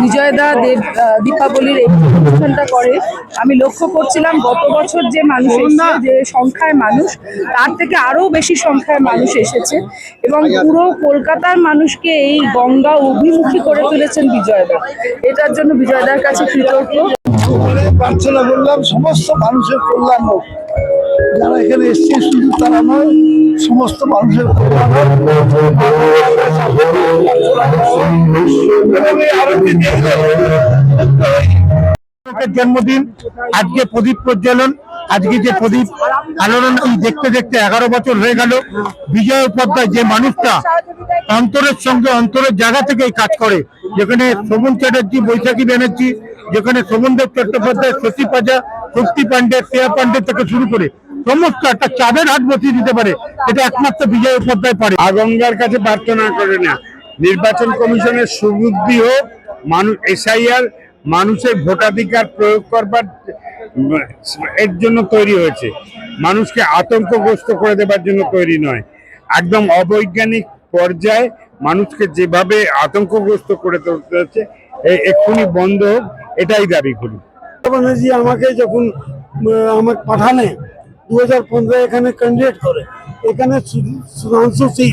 বিজয়দা দেব দীপাবলির এই অনুষ্ঠানটা করে। আমি লক্ষ্য করছিলাম গত বছর যে মানুষ যে সংখ্যায় মানুষ, তার থেকে আরও বেশি সংখ্যায় মানুষ এসেছে এবং পুরো কলকাতার মানুষকে এই গঙ্গা অভিমুখী করে তুলেছেন বিজয়দা। এটার জন্য বিজয়দার কাছে কৃতজ্ঞ। প্রার্থনা করলাম, সমস্ত মানুষের কল্যাণ হোক। যারা এখানে এসছে, শুধু তারা নয়, সমস্ত মানুষের কল্যাণ হোক। জন্মদিন, আজকে প্রদীপ প্রজ্বলন, আজকে যে প্রদীপ আলোড়ন দেখতে দেখতে এগারো বছর হয়ে গেল। বিজয় উপাধ্যায় যে মানুষটা অন্তরের সঙ্গে অন্তরের জায়গা থেকে কাজ করে, যেখানে শোভন চ্যাটার্জি, বৈশাখী ব্যানার্জি, যেখানে শোভনদেব চট্টোপাধ্যায় শশী পাজা, শক্তি পান্ডে শ্রেয়া পান্ডে থেকে শুরু করে সমস্ত একটা চাঁদের হাট বসিয়ে দিতে পারে। এটা একমাত্র বিজয় উপাধ্যায় পারে। আগঙ্গার কাছে প্রার্থনা করে না। নির্বাচন কমিশনের সুবুদ্ধি হোক, মানুষ, এসআইআর মানুষের ভোটাধিকার প্রয়োগ করবার, এর জন্য তৈরি হয়েছে। মানুষকে আতঙ্কগ্রস্ত করে দেবার জন্য তৈরি নয়। একদম অবৈজ্ঞানিক পর্যায়ে মানুষকে যেভাবে আতঙ্কগ্রস্ত করে তুলতে হচ্ছে এক্ষুনি বন্ধ হোক, এটাই দাবি করি। ব্যানার্জি আমাকে যখন আমাকে পাঠানে দু হাজার পনেরো এখানে ক্যান্ডিডেট করে, এখানে সুধাংশু সিং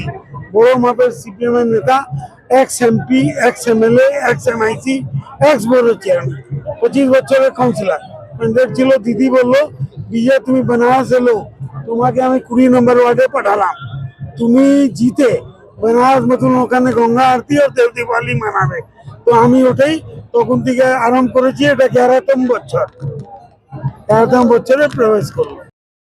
বড় মাপের সিপিএম এর নেতা ex MP ex MLA ex MIC ex বোর্ডের চেয়ারম্যান পঁচিশ বছরের কাউন্সিলর ছিল, দিদি বলল, বিজয়, তুমি বেনারস এলো। তোমাকে আমি কুড়ি নম্বর ওয়ার্ডে পাঠালাম। তুমি জিতে বেনারস মতন ওখানে গঙ্গা আরতি আর দেব দিওয়ালি মানাবে। তো আমি ওটাই তখন থেকে আরম্ভ করেছি এটা এগারোতম বছর। এগারোতম বছরে প্রবেশ করল।